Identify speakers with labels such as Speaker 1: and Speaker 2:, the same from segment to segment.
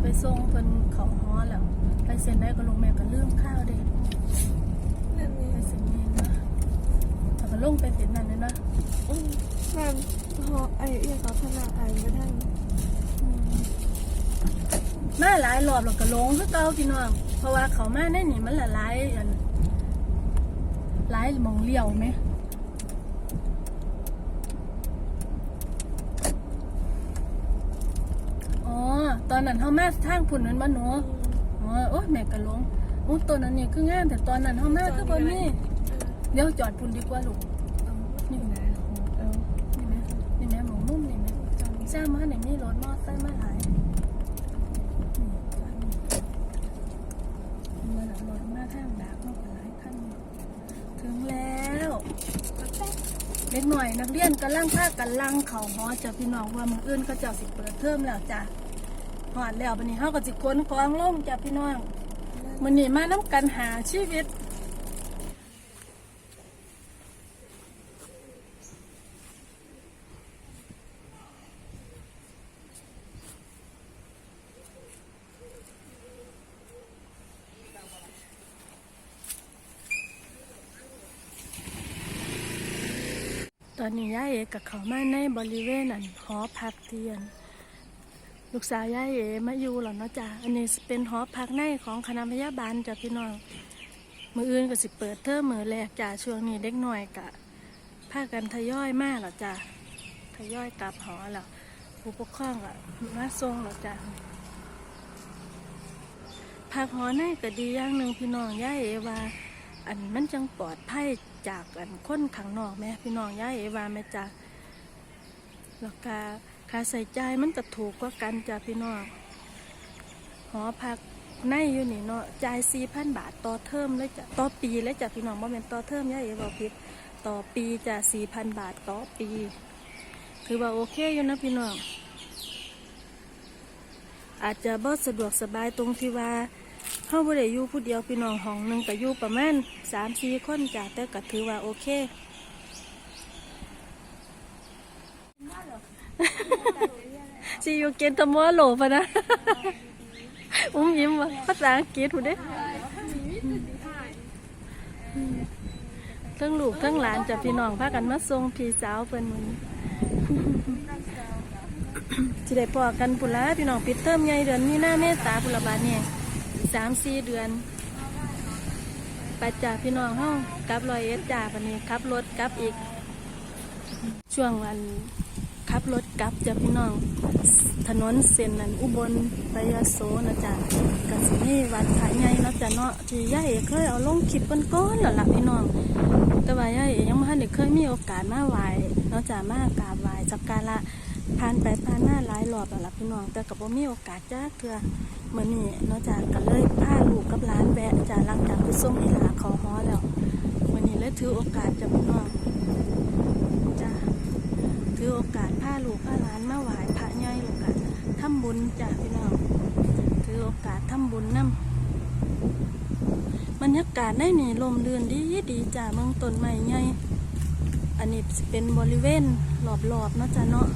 Speaker 1: ไปส่งเพิ่นเขาฮอแล้ว ไปเซ็นได้ก็ลงแม่ก็ลืมข้าวเด้
Speaker 2: นั่นนี่
Speaker 1: ไปเซ็นนี่นะแต่ก็ลงไปเซ็นนั่นเลยนะ
Speaker 2: อืมมันพอไอ้เอียกับพนักไอ้ไม่ได้
Speaker 1: อืมมาหลายรอบแล้วก็ลงคือเก่าพี่น้องเพราะว่าเขามาในนี่มันละหลายอันหลายหมองเลี้ยวไหม อ๋อ ต อนนั้นเฮามาทางพุ่นนั้นบ่หนูอ๋อโอ้ยแม่ก็หลงโอ้ตัวนั้นนี่คืองามแต่ตอนนั้นเฮามาคือบ่มีเดี๋ยวจอดพุ่นดีกว่าลูกนี่นะเออนี่แม่นี่แม่หมองมุมนี่แม่จ้ามาเนี่ยมีรถมอไซค์มาหลายอืมจอดนี่มาแล้วรถมาทางดากมาก็หลายคันถึงแล้วเด็กหน่อยนักเรียนกำลังพากันลังเขาหอจ้ะพี่น้องว่ามืออื่นก็เจ้าสิเปิดเทอมแล้วจ้ะ หอดแล้ววันนี้เขาก็สิขนของลงจ้ะพี่น้องมันนี่มาน้ำกันหาชีวิตตอนนี้ย่าเอกับเขามาในบริเวณนั้นหอพักเทียน ลูกสาวย่าเอมาอยู่หรอเนาะจ้ะอันนี้เป็นหอพักในของคณะพยาบาลจ้ะพี่น้องมืออื่นก็สิเปิดเทอมมือแรกจ้ะช่วงนี้เด็กหน่อยกะพากันทยอยมากหรอจ้ะทยอยกลับหอแล้วผู้ปกครองอะมาส่งหรอจ้ะพักหอในก็ดีอย่างหนึ่งพี่น้องย่าเอว่า อันมันจังปลอดภัยจากอันคนข้างนอกแม่พี่น้องย่าเอว่าแม่จ้ะแล้วก็ ค่าใส่ใจมันก็ถูกกว่ากันจ้ะพี่น้องหอพักในอยู่นี่เนาะจ่ายสี่พันบาทต่อเทอมเลยจ้ะต่อปีเลยจ้ะพี่น้องบ่แม่นต่อเทอมย่าเอบอกผิดต่อปีจ้ะสี่พันบาทต่อปี คือว่าโอเคอยู่นะพี่น้องอาจจะบ่สะดวกสบายตรงที่ว่าเข้าบ่ได้อยู่ผู้เดียวพี่น้องห้องหนึ่งก็อยู่ประมาณสามสี่คนจ้ะแต่ก็ถือว่าโอเค ซีอยู่เกนตมอโหลปะนะอุ้มยิ้มวะภาษาอังกฤษหูเด้ทั้งลูกทั้งหลานจะพี่น้องพากันมาส่งพี่สาวเพิ่นมือนี้สิได้พอกันพุ่นละพี่น้องปิดเทอมใหญ่เดือนมีหน้าเมษาพุ่นละบาดเนี่ยสามสี่เดือนไปจ่าพี่น้องห้องกับรอยเอ็ดจ่าปันนี้ขับรถกับอีก ช่วงวัน ขับรถกลับจ้ะพี่น้อง ถนนเส้นนั้นอุบลไปยโสนะจ๊ะกันสินี่วัดพระใหญ่นะจ้ะเนาะที่ย่าเอกเคยเอาลงคลิปก้อนๆแล้วล่ะพี่น้อง แต่ว่าย่าเอกยังไม่ทันได้เคยมีโอกาสมาไหว้เนาะจ้ะมากราบไหว้สักการะผ่านไปผ่านมาหลายรอบแล้วล่ะพี่น้อง แต่ก็บ่มีโอกาสจ้าเทื่อมื้อนี้เนาะจ้ะก็เลยพาลูกกับหลานแวะจ้ะหลังจากไปส่งอีหลาเขอฮอแล้วเมื้อนี้เลยถือโอกาสจ้ะพี่น้อง ถือโอกาสพาลูกพาหลานมาหว้พระใหญ่แล้วก็ทำบุญจ้ะพี่น้องถือโอกาสทำบุญนํบรรยากาศได้หนีลมเรือนดีดีจ้ะเมืองต้นไม้ใหญ่อันนี้เป็นบริเวณรอบๆเนาะจ้ะเนาะ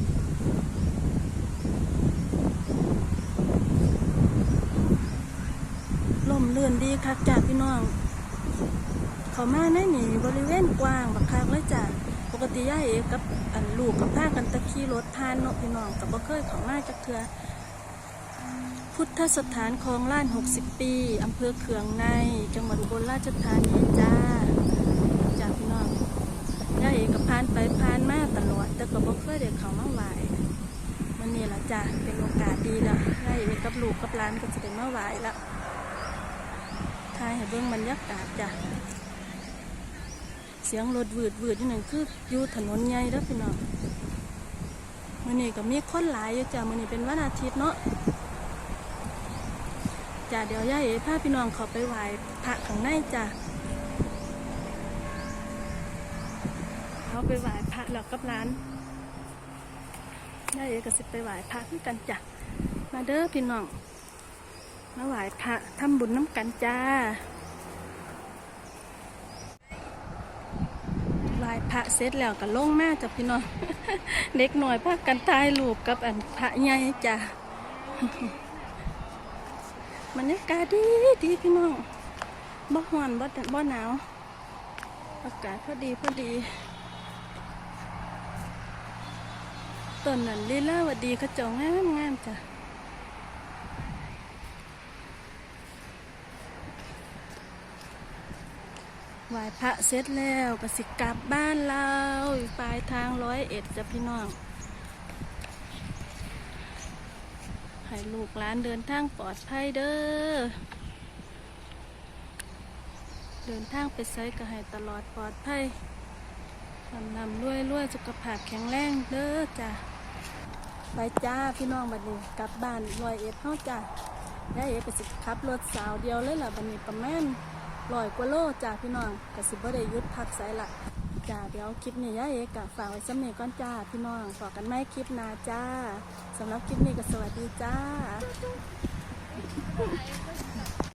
Speaker 1: ลมเรือนดีคักจ้ะพี่น้อง เขามาในนี่บริเวณกว้างบักคักเลยจ้ะ ปกติย่าเอกับอันลูกกับพากันตะขี่รถผ่านเนาะพี่น้องกับบ่เคยเขามาจักเทือพุทธสถานคลองล้าน60ปีอำเภอเขืองใน จังหวัดอุบลราชธานีจ้าจ้าพี่น้องย่าเอกับผ่านไปผ่านมาตลอด แต่ก็บ่เคยได้เขามาไหวมันนี่ละจ้าเป็นโอกาสดีแล้วย่าเอกับลูกกับหลานก็จะได้มาไหวละทายให้เบิ่งบรรยากาศจ้ะเสียงรถวืดวืดอยู่นั่นคืออยู่ถนนใหญ่แล้วพี่น้องมื่อนี้ก็มีคนหลายอยู่จ้ะมื่อนี้เป็นวันอาทิตย์เนาะจ้ะเดี๋ยวย่าเอ๋พาพี่น้องขาไปไหว้พระข้างในจ้ะเขาไปไหว้พระแล้วกับร้านย่าเอ๋ก็สิไปไหว้พระคือกันจ้ะมาเด้อพี่น้องมาไหว้พระทำบุญน้ำกันจ้า ไหว้ พระเสร็จแล้วก็ลงมาจ้ะพี่น้องเด็กหน่อยพากันถ่ายรูปกับอันพระใหญ่จ้ะบรรยากาศดีดีพี่น้องบ่ฮ้อนบ่บ่หนาวอากาศพอดีพอดีต้นนั้นลีลาวดีเขาเจ้างามงามจ้ะ ไหว้พระเสร็จแล้วก็สิกลับบ้านเราอยู่ปลายทางร้อยเอ็ดจ้ะพี่น้องให้ลูกหลานเดินทางปลอดภัยเด้อ เดินทางไปไซก็ให้ตลอดปลอดภัยลำลำรวยรวยสุขภาพแข็งแรงเด้อจ้ะไปจ้าพี่น้องบัดนี้กลับบ้านลอยเอ็ดเฮาจ้ะยายเอ็ดก็สิขับรถสาวเดียวเลยล่ะบัดนี้ประมาณ ลอยกว่าโลจ้าพี่น้องก็สิบ่ได้ยุดพักสายหละจ้าเดี๋ยวคลิปนี้ย่าเอกฝากไว้สำเนีก่อนจ้าพี่น้องฝากกันไม่คลิปนาจ้าสำหรับคลิปนี้ก็สวัสดีจ้า